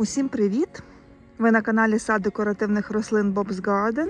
Усім привіт! Ви на каналі Сад декоративних рослин Bob's Garden.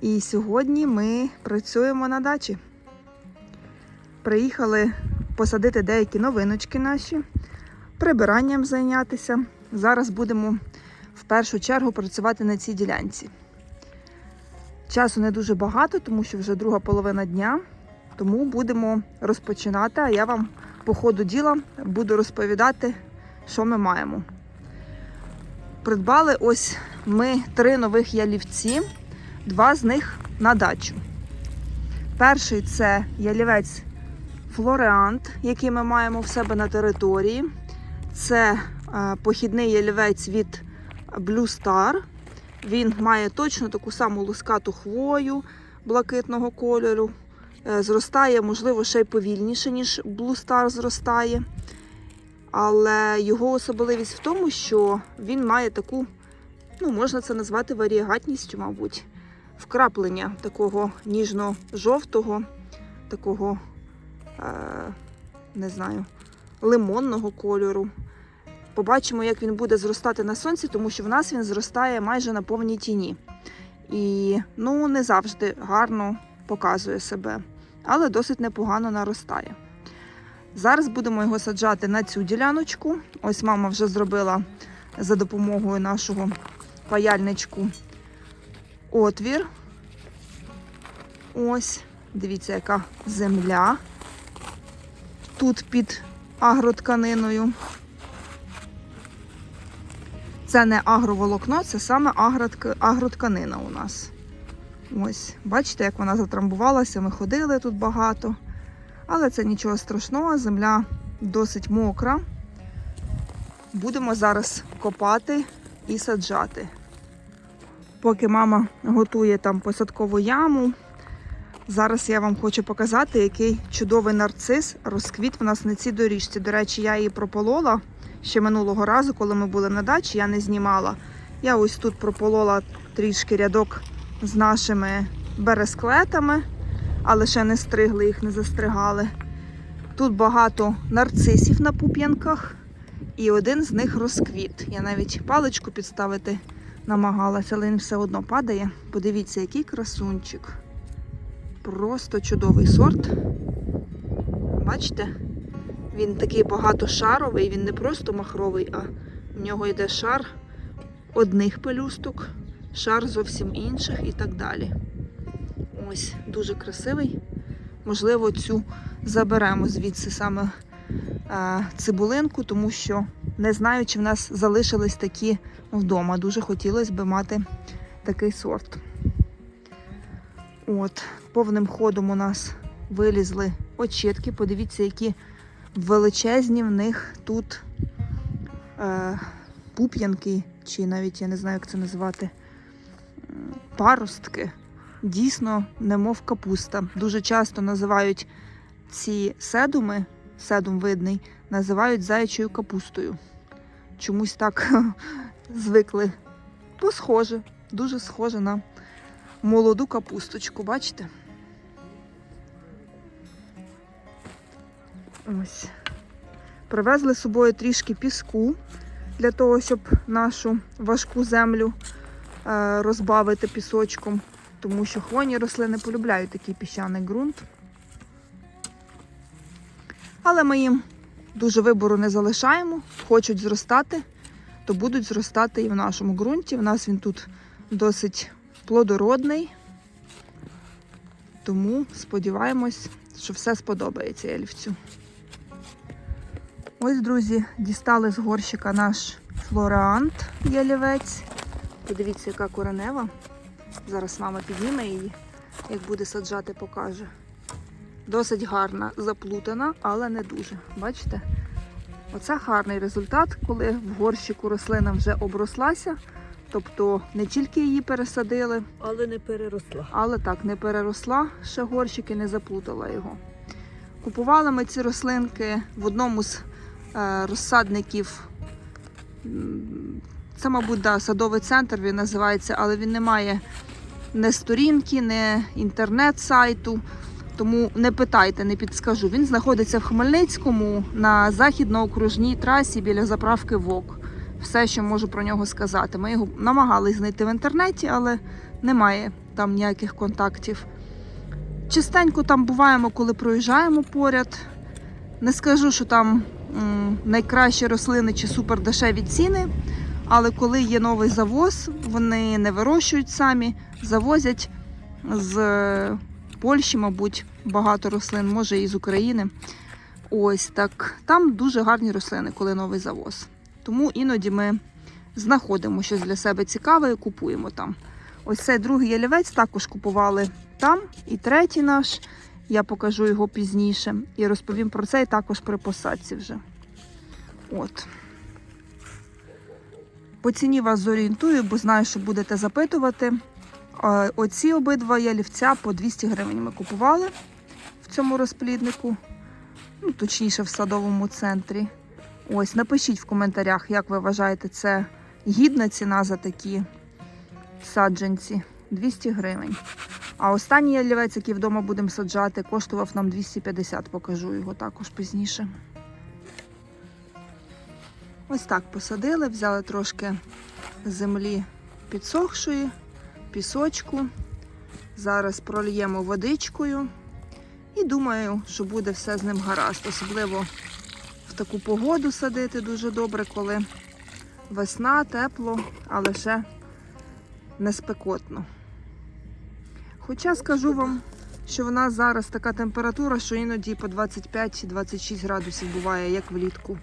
І сьогодні ми працюємо на дачі. Приїхали посадити деякі новиночки наші, прибиранням зайнятися. Зараз будемо в першу чергу працювати на цій ділянці. Часу не дуже багато, тому що вже друга половина дня. Тому будемо розпочинати, а я вам по ходу діла буду розповідати, що ми маємо. Придбали ось ми три нових ялівці, два з них на дачу. Перший це ялівець Флореант, який ми маємо в себе на території. Це е, похідний ялівець від Blue Star. Він має точно таку саму лускату хвою блакитного кольору. Е, Зростає, можливо, ще й повільніше, ніж Blue Star зростає. Але його особливість в тому, що він має таку, ну, можна це назвати варіагатністю, мабуть, вкраплення такого ніжно-жовтого, такого, е, не знаю, лимонного кольору. Побачимо, як він буде зростати на сонці, тому що в нас він зростає майже на повній тіні. І ну, не завжди гарно показує себе, але досить непогано наростає. Зараз будемо його саджати на цю діляночку. Ось мама вже зробила за допомогою нашого паяльничку отвір. Ось, дивіться, яка земля тут під агротканиною. Це не агроволокно, це саме агротканина у нас. Ось, бачите, як вона затрамбувалася. Ми ходили тут багато. Але це нічого страшного, земля досить мокра. Будемо зараз копати і саджати. Поки мама готує там посадкову яму, зараз я вам хочу показати, який чудовий нарцис розквіт в нас на цій доріжці. До речі, я її прополола ще минулого разу, коли ми були на дачі, я не знімала. Я ось тут прополола трішки рядок з нашими бересклетами але ще не стригли їх, не застригали. Тут багато нарцисів на пуп'янках, і один з них розквіт. Я навіть паличку підставити намагалася, але він все одно падає. Подивіться, який красунчик. Просто чудовий сорт. Бачите? Він такий багатошаровий, він не просто махровий, а в нього йде шар одних пелюсток, шар зовсім інших і так далі. Ось дуже красивий. Можливо, цю заберемо звідси саме е, цибулинку, тому що не знаю, чи в нас залишились такі вдома. Дуже хотілося б мати такий сорт. От, повним ходом у нас вилізли очітки. Подивіться, які величезні в них тут е, пуп'янки, чи навіть я не знаю, як це назвати, паростки дійсно немов капуста. Дуже часто називають ці седуми, седум видний, називають заячою капустою. Чомусь так звикли. То схоже, дуже схоже на молоду капусточку, бачите? Ось. Привезли з собою трішки піску для того, щоб нашу важку землю е, розбавити пісочком тому що хвойні рослини полюбляють такий піщаний ґрунт. Але ми їм дуже вибору не залишаємо, хочуть зростати, то будуть зростати і в нашому ґрунті. У нас він тут досить плодородний, тому сподіваємось, що все сподобається ельфцю. Ось, друзі, дістали з горщика наш флореант ялівець. Подивіться, яка коренева. Зараз мама підніме її, як буде саджати, покаже. Досить гарна, заплутана, але не дуже. Бачите? Оце гарний результат, коли в горщику рослина вже оброслася. Тобто не тільки її пересадили, Але не переросла. але так не переросла ще горщик і не заплутала його. Купували ми ці рослинки в одному з е, розсадників. Це, мабуть, да, садовий центр він називається, але він не має не сторінки, не інтернет-сайту. Тому не питайте, не підскажу. Він знаходиться в Хмельницькому на західно-окружній трасі біля заправки ВОК. все, що можу про нього сказати. Ми його намагались знайти в інтернеті, але немає там ніяких контактів. Частенько там буваємо, коли проїжджаємо поряд. Не скажу, що там м, найкращі рослини чи супердешеві ціни, але коли є новий завоз, вони не вирощують самі, завозять з Польщі, мабуть, багато рослин, може і з України. Ось так. Там дуже гарні рослини, коли новий завоз. Тому іноді ми знаходимо щось для себе цікаве і купуємо там. Ось цей другий ялівець також купували там. І третій наш, я покажу його пізніше. І розповім про цей також при посадці вже. От. По ціні вас зорієнтую, бо знаю, що будете запитувати. Оці обидва ялівця по 200 гривень ми купували в цьому розпліднику, ну, точніше, в садовому центрі. Ось, напишіть в коментарях, як ви вважаєте, це гідна ціна за такі саджанці. 200 гривень. А останній ялівець, який вдома будемо саджати, коштував нам 250, покажу його також пізніше. Ось так посадили, взяли трошки землі підсохшої, пісочку. Зараз прольємо водичкою. І думаю, що буде все з ним гаразд. Особливо в таку погоду садити дуже добре, коли весна, тепло, але ще не спекотно. Хоча скажу вам, що в нас зараз така температура, що іноді по 25-26 градусів буває, як влітку.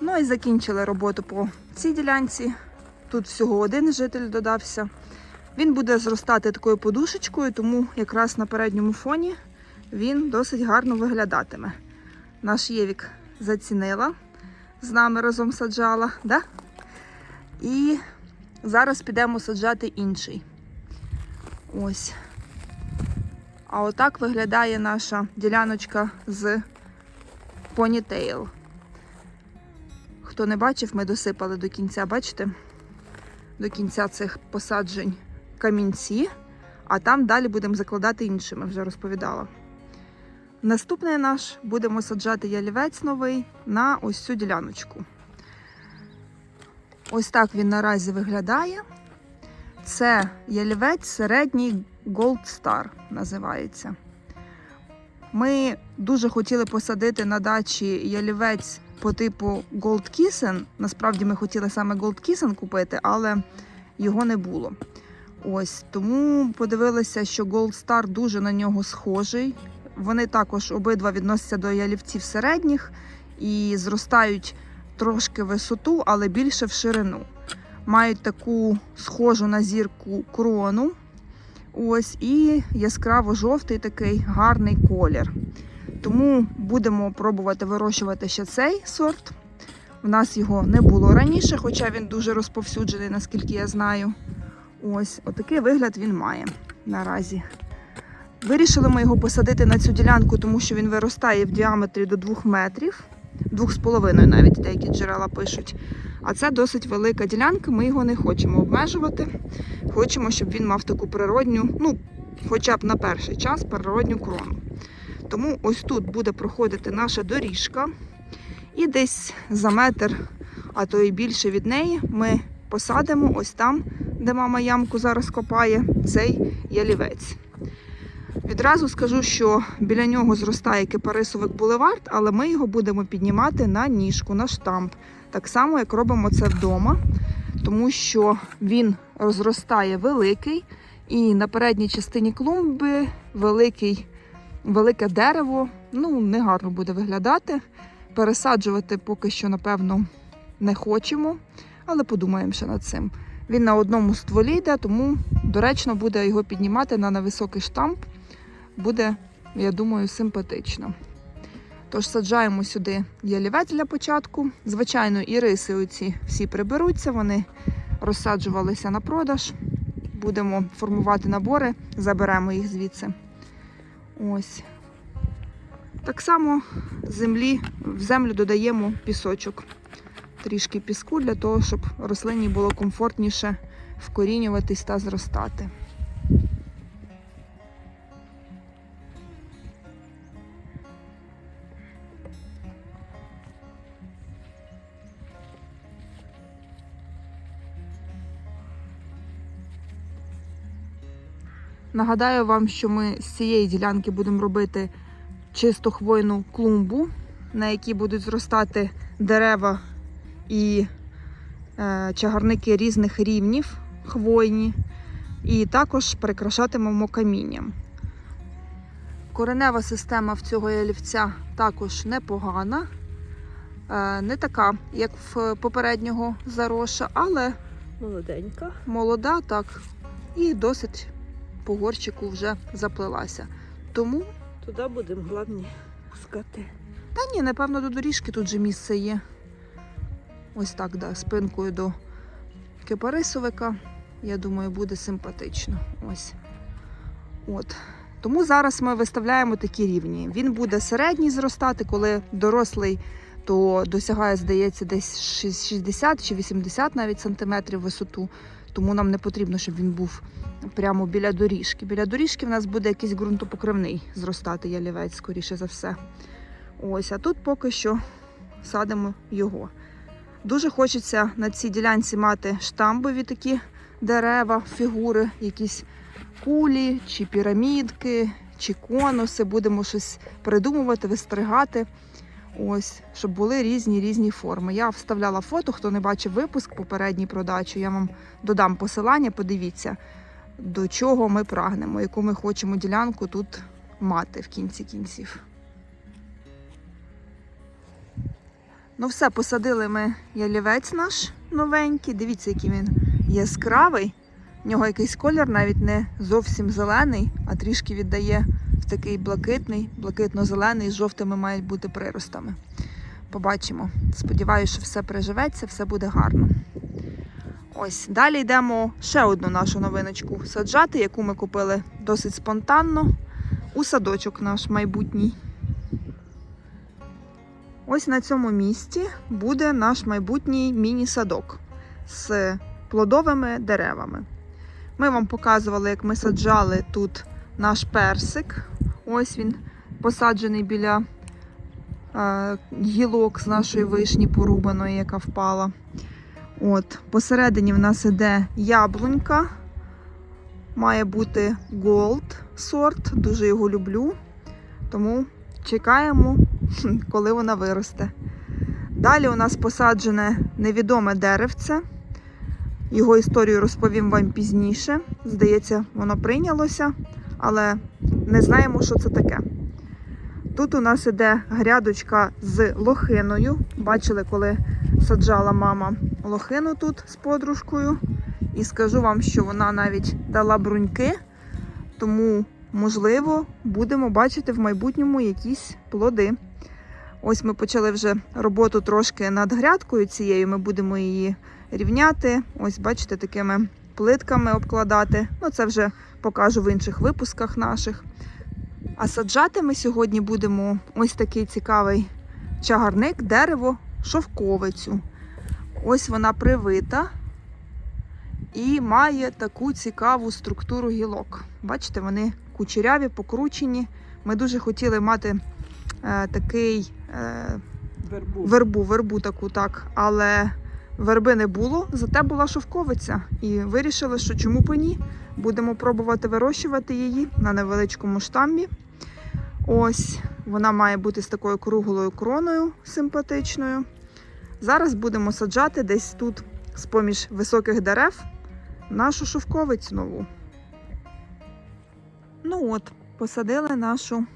Ну і закінчили роботу по цій ділянці. Тут всього один житель додався. Він буде зростати такою подушечкою, тому якраз на передньому фоні він досить гарно виглядатиме. Наш Євік зацінила, з нами разом саджала. Да? І зараз підемо саджати інший. Ось. А отак виглядає наша діляночка з понітейл. Хто не бачив, ми досипали до кінця, бачите? До кінця цих посаджень камінці, а там далі будемо закладати іншими, вже розповідала. Наступний наш будемо саджати ялівець новий на ось цю діляночку. Ось так він наразі виглядає. Це ялівець середній Gold Star називається. Ми дуже хотіли посадити на дачі ялівець по типу Gold Kissen. Насправді ми хотіли саме Gold Kissen купити, але його не було. Ось тому подивилися, що Gold Star дуже на нього схожий. Вони також обидва відносяться до ялівців середніх і зростають трошки висоту, але більше в ширину. Мають таку схожу на зірку крону. Ось і яскраво жовтий такий гарний колір. Тому будемо пробувати вирощувати ще цей сорт. У нас його не було раніше, хоча він дуже розповсюджений, наскільки я знаю. Ось, отакий вигляд він має наразі. Вирішили ми його посадити на цю ділянку, тому що він виростає в діаметрі до 2 метрів, 2,5 навіть деякі джерела пишуть. А це досить велика ділянка, ми його не хочемо обмежувати. Хочемо, щоб він мав таку природню, ну, хоча б на перший час природню крону. Тому ось тут буде проходити наша доріжка. І десь за метр, а то і більше від неї, ми посадимо ось там, де мама ямку зараз копає, цей ялівець. Відразу скажу, що біля нього зростає кипарисовик булевард, але ми його будемо піднімати на ніжку, на штамп. Так само, як робимо це вдома, тому що він розростає великий, і на передній частині клумби великий, велике дерево. Ну, негарно буде виглядати. Пересаджувати поки що, напевно, не хочемо, але подумаємо ще над цим. Він на одному стволі йде, тому доречно буде його піднімати на невисокий штамп. Буде, я думаю, симпатично. Тож саджаємо сюди ялівець для початку. Звичайно, і риси оці всі приберуться, вони розсаджувалися на продаж. Будемо формувати набори, заберемо їх звідси. Ось. Так само землі, в землю додаємо пісочок. Трішки піску для того, щоб рослині було комфортніше вкорінюватись та зростати. Нагадаю вам, що ми з цієї ділянки будемо робити чисто хвойну клумбу, на якій будуть зростати дерева і е, чагарники різних рівнів хвойні. І також прикрашатимемо камінням. Коренева система в цього ялівця також непогана. Е, Не така, як в попереднього зароша, але Молоденька. молода, так, і досить по горщику вже заплелася. Тому, Туди будемо головні скати. та ні, напевно, до доріжки тут же місце є. Ось так, да, спинкою до кипарисовика. Я думаю, буде симпатично. Ось. От. Тому зараз ми виставляємо такі рівні. Він буде середній зростати, коли дорослий, то досягає, здається, десь 60 чи 80 навіть сантиметрів висоту. Тому нам не потрібно, щоб він був прямо біля доріжки. Біля доріжки в нас буде якийсь ґрунтопокривний зростати ялівець, скоріше за все. Ось, а тут поки що садимо його. Дуже хочеться на цій ділянці мати штамбові такі дерева, фігури, якісь кулі, чи пірамідки, чи конуси. Будемо щось придумувати, вистригати. Ось, щоб були різні різні форми. Я вставляла фото, хто не бачив випуск попередній продачу. Я вам додам посилання, подивіться, до чого ми прагнемо, яку ми хочемо ділянку тут мати в кінці кінців. Ну, все, посадили ми ялівець наш новенький. Дивіться, який він яскравий. В нього якийсь колір навіть не зовсім зелений, а трішки віддає в такий блакитний, блакитно-зелений, з жовтими мають бути приростами. Побачимо. Сподіваюся, що все приживеться, все буде гарно. Ось далі йдемо ще одну нашу новиночку саджати, яку ми купили досить спонтанно у садочок наш майбутній. Ось на цьому місці буде наш майбутній міні-садок з плодовими деревами. Ми вам показували, як ми саджали тут наш персик. Ось він посаджений біля е, гілок з нашої вишні порубаної, яка впала. От, посередині в нас іде яблунька. Має бути Gold сорт, дуже його люблю. Тому чекаємо, коли вона виросте. Далі у нас посаджене невідоме деревце. Його історію розповім вам пізніше. Здається, воно прийнялося, але не знаємо, що це таке. Тут у нас іде грядочка з лохиною. Бачили, коли саджала мама лохину тут з подружкою. І скажу вам, що вона навіть дала бруньки, тому, можливо, будемо бачити в майбутньому якісь плоди. Ось ми почали вже роботу трошки над грядкою цією. Ми будемо її рівняти. Ось, бачите, такими плитками обкладати. Ну, це вже покажу в інших випусках наших. А саджати ми сьогодні будемо ось такий цікавий чагарник, дерево, шовковицю. Ось вона привита і має таку цікаву структуру гілок. Бачите, вони кучеряві, покручені. Ми дуже хотіли мати е, такий е, Вербу. вербу, вербу таку, так, але верби не було, зате була шовковиця. І вирішили, що чому б ні. Будемо пробувати вирощувати її на невеличкому штамбі. Ось вона має бути з такою круглою кроною симпатичною. Зараз будемо саджати десь тут, з-поміж високих дерев, нашу шовковицю нову. Ну от, посадили нашу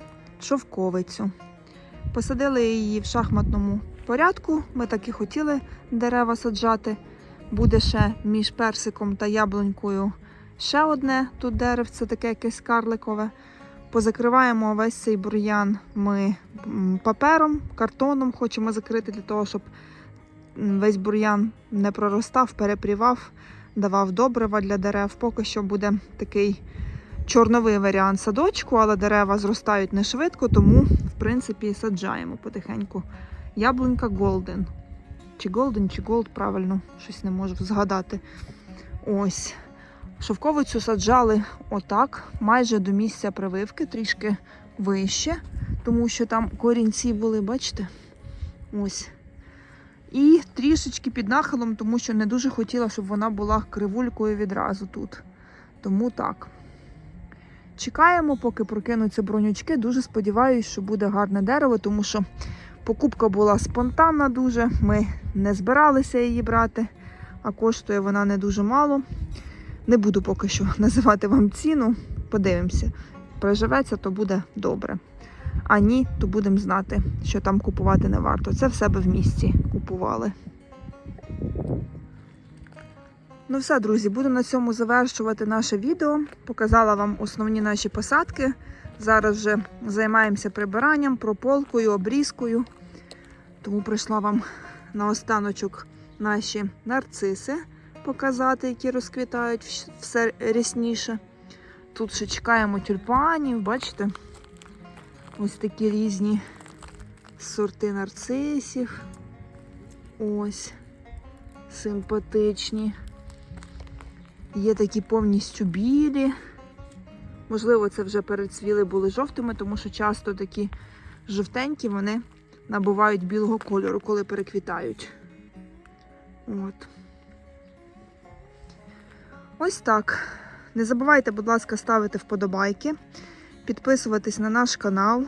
шовковицю. Посадили її в шахматному порядку. Ми так і хотіли дерева саджати. Буде ще між персиком та яблунькою ще одне тут деревце, таке якесь карликове. Позакриваємо весь цей бур'ян ми папером, картоном хочемо закрити для того, щоб весь бур'ян не проростав, перепрівав, давав добрива для дерев. Поки що буде такий чорновий варіант садочку, але дерева зростають не швидко, тому, в принципі, саджаємо потихеньку. Яблунька Golden. Чи Golden, чи Gold, правильно, щось не можу згадати. Ось. Шовковицю саджали отак, майже до місця прививки, трішки вище, тому що там корінці були, бачите? Ось. І трішечки під нахилом, тому що не дуже хотіла, щоб вона була кривулькою відразу тут. Тому так. чекаємо, поки прокинуться бронючки. Дуже сподіваюся, що буде гарне дерево, тому що покупка була спонтанна дуже. Ми не збиралися її брати, а коштує вона не дуже мало. Не буду поки що називати вам ціну. Подивимося. Приживеться, то буде добре. А ні, то будемо знати, що там купувати не варто. Це в себе в місті купували. Ну все, друзі, буду на цьому завершувати наше відео. Показала вам основні наші посадки. Зараз вже займаємося прибиранням, прополкою, обрізкою. Тому прийшла вам на останочок наші нарциси показати, які розквітають все рясніше. Тут ще чекаємо тюльпанів, бачите? Ось такі різні сорти нарцисів. Ось симпатичні. Є такі повністю білі. Можливо, це вже перецвіли були жовтими, тому що часто такі жовтенькі вони набувають білого кольору, коли переквітають. От. Ось так. Не забувайте, будь ласка, ставити вподобайки, підписуватись на наш канал.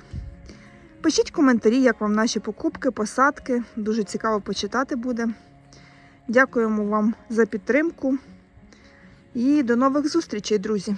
Пишіть коментарі, як вам наші покупки, посадки. Дуже цікаво почитати буде. Дякуємо вам за підтримку. І до нових зустрічей, друзі!